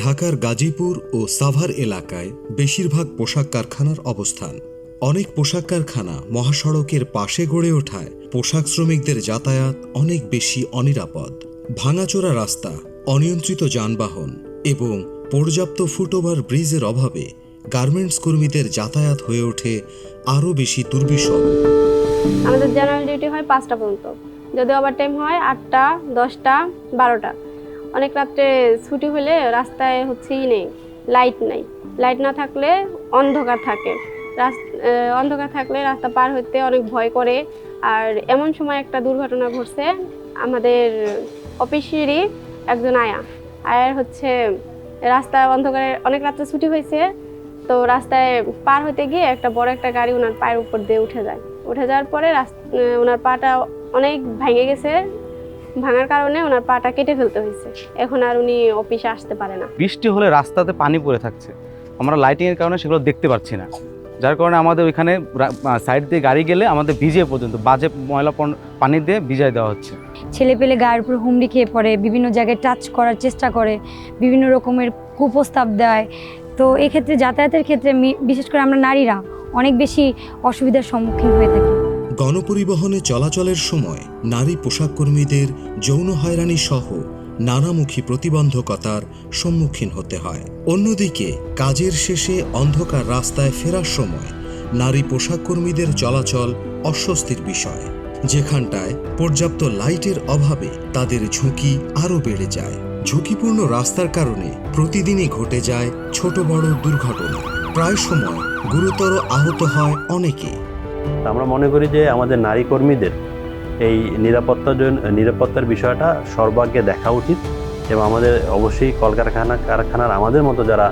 ঢাকার গাজীপুর ও সাভার এলাকায় বেশিরভাগ পোশাক কারখানার অবস্থান। অনেক পোশাক কারখানা মহাসড়কের পাশে গড়ে ওঠায় পোশাক শ্রমিকদের যাতায়াত অনেক বেশি অনিরাপদ। ভাঙাচোরা রাস্তা, অনিয়ন্ত্রিত যানবাহন এবং পর্যাপ্ত ফুটওভার ব্রিজের অভাবে গার্মেন্টস কর্মীদের যাতায়াত হয়ে ওঠে আরও বেশি দুর্বিষহ। আমাদের জেনারেল ডিউটি হয় পাঁচটা পর্যন্ত। যদি ওভার টাইম হয় আটটা, দশটা, বারোটা। অনেক রাত্রে ছুটি হলে রাস্তায় হচ্ছেই নেই লাইট নেই। লাইট না থাকলে অন্ধকার থাকে। অন্ধকার থাকলে রাস্তা পার হতে অনেক ভয় করে। আর এমন সময় একটা দুর্ঘটনা ঘটছে, আমাদের অফিসেরই একজন আয়া। আয়ার হচ্ছে রাস্তায় অন্ধকারে অনেক রাত্রে ছুটি হয়েছে, তো রাস্তায় পার হতে গিয়ে একটা বড় একটা গাড়ি ওনার পায়ের উপর দিয়ে উঠে যায়। উঠে যাওয়ার পরে রাস্তা ওনার পাটা অনেক ভেঙে গেছে ভাঙার কারণে ওনার পাটা কেটে ফেলতে হয়েছে। এখন আর উনি অফিসে আসতে পারে না। বৃষ্টি হলে রাস্তাতে পানি পড়ে থাকছে। আমরা লাইটিংয়ের কারণে সেগুলো দেখতে পাচ্ছি না। যার কারণে আমাদের ওইখানে সাইড দিয়ে গাড়ি গেলে আমাদের ভিজে পর্যন্ত বাজে ময়লা পানি দিয়ে ভিজাই দেওয়া হচ্ছে। ছেলে পেলে গায়ের উপর হুমড়ি খেয়ে পড়ে বিভিন্ন জায়গায় টাচ করার চেষ্টা করে বিভিন্ন রকমের কুপ্রস্তাব দেয়। তো এক্ষেত্রে যাতায়াতের ক্ষেত্রে মি- বিশেষ করে আমরা নারীরা অনেক বেশি অসুবিধার সম্মুখীন হয়ে থাকি। গণপরিবহনে চলাচলের সময় নারী পোশাক কর্মীদের যৌন হয়রানি সহ নানামুখী প্রতিবন্ধকতার সম্মুখীন হতে হয়। অন্যদিকে, কাজের শেষে অন্ধকার রাস্তায় ফেরার সময় নারী পোশাক কর্মীদের চলাচল অস্বস্তির বিষয়। যেখানটায় পর্যাপ্ত লাইটের অভাবে তাদের ঝুঁকি আরও বেড়ে যায়। ঝুঁকিপূর্ণ রাস্তার কারণে প্রতিদিনই ঘটে যায় ছোট বড় দুর্ঘটনা। প্রায় সময় গুরুতর আহত হয় অনেকে। আমরা মনে করি যে আমাদের নারী কর্মীদের এই নিরাপত্তার জন্য নিরাপত্তার বিষয়টা সর্বাগ্যে দেখা উচিত এবং আমাদের অবশ্যই কলকারখানা, কারখানার আমাদের মতো যারা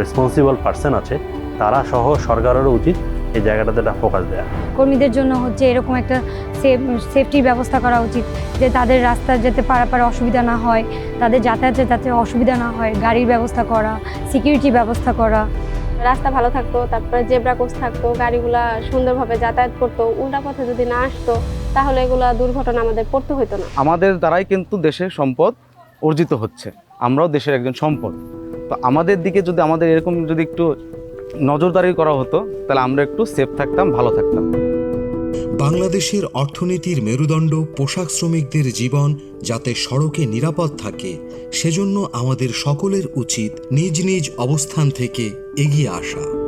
রেসপন্সিবল পার্সন আছে, তারা সহ সরকারেরও উচিত এই জায়গাটাতে একটা ফোকাস দেওয়া কর্মীদের জন্য হচ্ছে এরকম একটা সেফ সেফটির ব্যবস্থা করা উচিত, যে তাদের রাস্তা যেতে পারাপার অসুবিধা না হয়, তাদের যাতায়াতে যাতে অসুবিধা না হয়, গাড়ির ব্যবস্থা করা সিকিউরিটি ব্যবস্থা করা। রাস্তা ভালো থাকতো, তারপরে জেব্রা কোচ থাকতো, গাড়িগুলা সুন্দরভাবে যাতায়াত করতো, উল্টা পথে যদি না আসতো, তাহলে এগুলা দুর্ঘটনা আমাদের পড়তে হতো না। আমাদের দ্বারাই কিন্তু দেশের সম্পদ অর্জিত হচ্ছে। আমরাও দেশের একজন সম্পদ। তো আমাদের দিকে যদি আমাদের এরকম যদি একটু নজরদারি করা হতো, তাহলে আমরা একটু সেফ থাকতাম, ভালো থাকতাম। বাংলাদেশের অর্থনীতির মেরুদণ্ড পোশাক শ্রমিকদের জীবন যাতে সড়কে নিরাপদ থাকে, সেজন্য আমাদের সকলের উচিত নিজ নিজ অবস্থান থেকে এগিয়ে আসা।